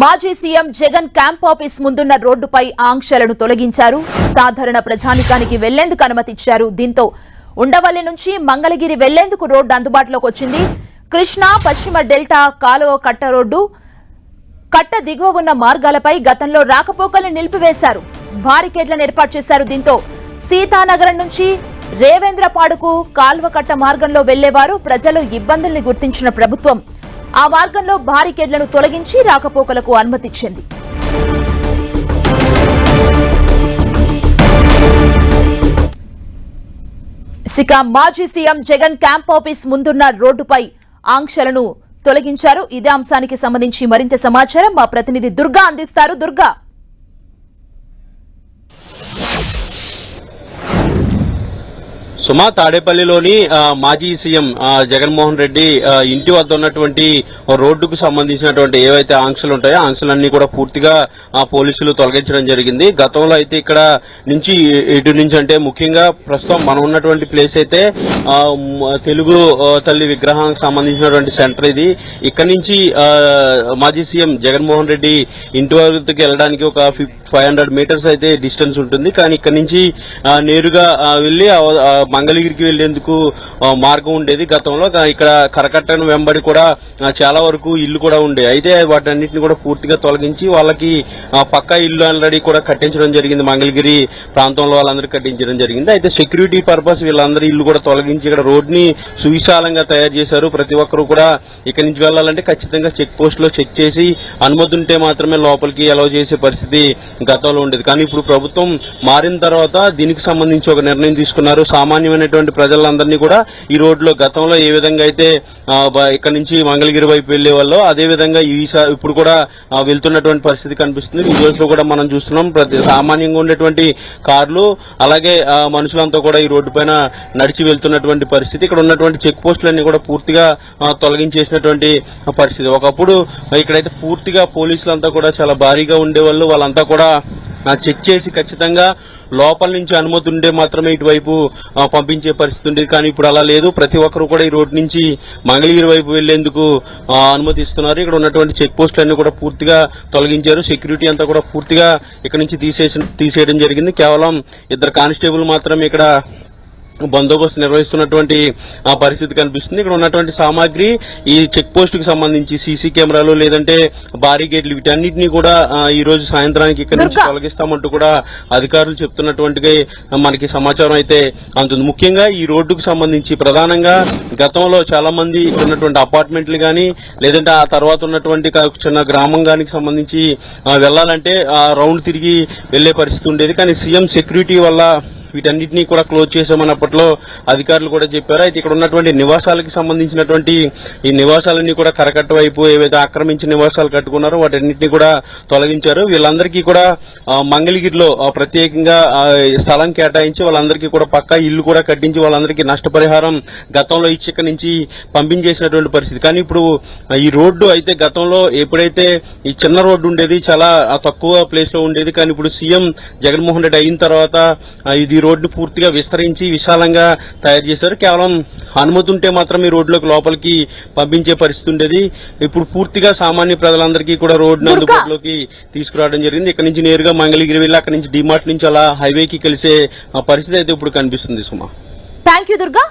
మాజీ CM Jagan camp office ముందున్న రోడ్డుపై ఆంక్షలను తొలగించారు. సాధారణ ప్రజానికానికి వెళ్ళేందుకు అనుమతిచ్చారు. దీంతో ఉండవల్లి నుంచి మంగళగిరి వెళ్ళేందుకు రోడ్డు అందుబాటులోకి వచ్చింది. కృష్ణా పశ్చిమ డెల్టా కాలువ కట్ట రోడ్డు కట్ట దిగువ ఉన్న మార్గాలపై గతంలో రాకపోకలు నిలిపివేశారు. బారికేడ్లను ఏర్పాటు చేశారు. దీంతో సీతానగరం నుంచి రేవేంద్రపాడుకు కాల్వ కట్ట మార్గంలో వెళ్ళేవారు ప్రజలు ఇబ్బందుల్ని గుర్తించిన ప్రభుత్వం. ఆ మార్గంలో బారికేడ్లను తొలగించి రాకపోకలకు అనుమతిచ్చింది. సిక మాజీ సీఎం జగన్ క్యాంప్ ఆఫీస్ ముందున్న రోడ్డుపై ఆంక్షలను తొలగించారు. ఇదే అంశానికి సంబంధించి మరింత సమాచారం మా ప్రతినిధి దుర్గా అందిస్తారు. దుర్గా! సుమా తాడేపల్లిలోని మాజీ సీఎం జగన్మోహన్ రెడ్డి ఇంటి వద్ద ఉన్నటువంటి రోడ్డుకు సంబంధించినటువంటి ఏవైతే ఆంక్షలు ఉంటాయో ఆంక్షలన్నీ కూడా పూర్తిగా పోలీసులు తొలగించడం జరిగింది. గతంలో అయితే ఇక్కడ నుంచి ఇటు నుంచి అంటే ముఖ్యంగా ప్రస్తుతం మనం ఉన్నటువంటి ప్లేస్ అయితే తెలుగు తల్లి విగ్రహానికి సంబంధించినటువంటి సెంటర్ ఇది. ఇక్కడ నుంచి మాజీ సీఎం జగన్మోహన్ రెడ్డి ఇంటి వద్దకు వెళ్ళడానికి ఒక ఫైవ్ హండ్రెడ్ మీటర్స్ అయితే డిస్టెన్స్ ఉంటుంది. కానీ ఇక్కడ నుంచి నేరుగా వెళ్ళి వెళ్ళి మంగళగిరికి వెళ్ళేందుకు మార్గం ఉండేది గతంలో. ఇక్కడ కరకట్టను వెంబడి కూడా చాలా వరకు ఇల్లు కూడా ఉండే. అయితే వాటన్నిటిని కూడా పూర్తిగా తొలగించి వాళ్ళకి పక్క పక్కా ఇల్లు ఆల్రెడీ కూడా కట్టించడం జరిగింది. మంగళగిరి ప్రాంతంలో వాళ్ళందరూ కట్టించడం జరిగింది. అయితే సెక్యూరిటీ పర్పస్ వీళ్ళందరూ ఇల్లు కూడా తొలగించి ఇక్కడ రోడ్ని సువిశాలంగా తయారు చేశారు. ప్రతి ఒక్కరు కూడా ఇక్కడి నుంచి వెళ్ళాలంటే ఖచ్చితంగా చెక్ పోస్ట్లో చెక్ చేసి అనుమతి ఉంటే మాత్రమే లోపలికి అలౌ చేసే పరిస్థితి గతంలో ఉండేది. కానీ ఇప్పుడు ప్రభుత్వం మారిన తర్వాత దీనికి సంబంధించి ఒక నిర్ణయం తీసుకున్నారు. సామాన్యమైనటువంటి ప్రజలందరినీ కూడా ఈ రోడ్లో గతంలో ఏ విధంగా అయితే ఇక్కడ నుంచి మంగళగిరి వైపు వెళ్ళే వాళ్ళు అదే విధంగా ఈసా ఇప్పుడు కూడా వెళ్తున్నటువంటి పరిస్థితి కనిపిస్తుంది. విజువల్స్లో కూడా మనం చూస్తున్నాం ప్రతి సామాన్యంగా ఉండేటువంటి కార్లు అలాగే మనుషులంతా కూడా ఈ రోడ్డు పైన నడిచి వెళ్తున్నటువంటి పరిస్థితి. ఇక్కడ ఉన్నటువంటి చెక్ పోస్టులన్నీ కూడా పూర్తిగా తొలగించేసినటువంటి పరిస్థితి. ఒకప్పుడు ఇక్కడైతే పూర్తిగా పోలీసులంతా కూడా చాలా భారీగా ఉండేవాళ్ళు. వాళ్ళంతా కూడా చెక్ చేసి ఖచ్చితంగా లోపల నుంచి అనుమతి ఉండే మాత్రమే ఇటువైపు పంపించే పరిస్థితి ఉండేది. కానీ ఇప్పుడు అలా లేదు. ప్రతి ఒక్కరు కూడా ఈ రోడ్డు నుంచి మంగళగిరి వైపు వెళ్ళేందుకు అనుమతిస్తున్నారు. ఇక్కడ ఉన్నటువంటి చెక్ పోస్టులన్నీ కూడా పూర్తిగా తొలగించారు. సెక్యూరిటీ అంతా కూడా పూర్తిగా ఇక్కడ నుంచి తీసేసి తీసేయడం జరిగింది. కేవలం ఇద్దరు కానిస్టేబుల్ మాత్రమే ఇక్కడ బందోబస్తు నిర్వహిస్తున్నటువంటి ఆ పరిస్థితి కనిపిస్తుంది. ఇక్కడ ఉన్నటువంటి సామాగ్రి ఈ చెక్ పోస్ట్కి సంబంధించి సీసీ కెమెరాలు లేదంటే బారిగేట్లు వీటన్నిటిని కూడా ఈ రోజు సాయంత్రానికి ఇక్కడ నుంచి. తొలగిస్తామంటూ కూడా అధికారులు చెప్తున్నటువంటి మనకి సమాచారం అయితే అందుతుంది. ముఖ్యంగా ఈ రోడ్డుకు సంబంధించి ప్రధానంగా గతంలో చాలా మంది ఉన్నటువంటి అపార్ట్మెంట్లు గానీ లేదంటే ఆ తర్వాత ఉన్నటువంటి చిన్న గ్రామం గానికి సంబంధించి వెళ్ళాలంటే ఆ, రౌండ్ తిరిగి వెళ్ళే పరిస్థితి ఉండేది. కానీ సీఎం సెక్యూరిటీ వల్ల వీటన్నిటినీ కూడా క్లోజ్ చేశామని అప్పట్లో అధికారులు కూడా చెప్పారు. అయితే ఇక్కడ ఉన్నటువంటి నివాసాలకు సంబంధించినటువంటి ఈ నివాసాలన్నీ కూడా కరకట్ట వైపు ఏవైతే ఆక్రమించిన నివాసాలు కట్టుకున్నారో వాటన్నిటిని కూడా తొలగించారు. వీళ్ళందరికీ కూడా మంగళగిరిలో ప్రత్యేకంగా స్థలం కేటాయించి వాళ్ళందరికీ కూడా పక్కా ఇల్లు కూడా కట్టించి వాళ్ళందరికీ నష్టపరిహారం గతంలో ఇచ్చి ఇక్కడ నుంచి పంపించేసినటువంటి పరిస్థితి. కానీ ఇప్పుడు ఈ రోడ్డు అయితే గతంలో ఎప్పుడైతే ఈ చిన్న రోడ్డు ఉండేది చాలా తక్కువ ప్లేస్లో ఉండేది. కానీ ఇప్పుడు సీఎం జగన్మోహన్ రెడ్డి అయిన తర్వాత ఇది రోడ్డు పూర్తిగా విస్తరించి విశాలంగా తయారు చేశారు. కేవలం అనుమతి ఉంటే మాత్రం ఈ రోడ్లోకి లోపలికి పంపించే పరిస్థితి ఉండేది. ఇప్పుడు పూర్తిగా సామాన్య ప్రజలందరికీ కూడా రోడ్డు. అందుబాటులోకి తీసుకురావడం జరిగింది. ఇక్కడ నుంచి నేరుగా మంగళగిరి వెళ్ళి అక్కడ నుంచి డిమార్ట్ నుంచి అలా హైవేకి కలిసే ఆ, పరిస్థితి అయితే ఇప్పుడు కనిపిస్తుంది సుమా. Thank you Durga!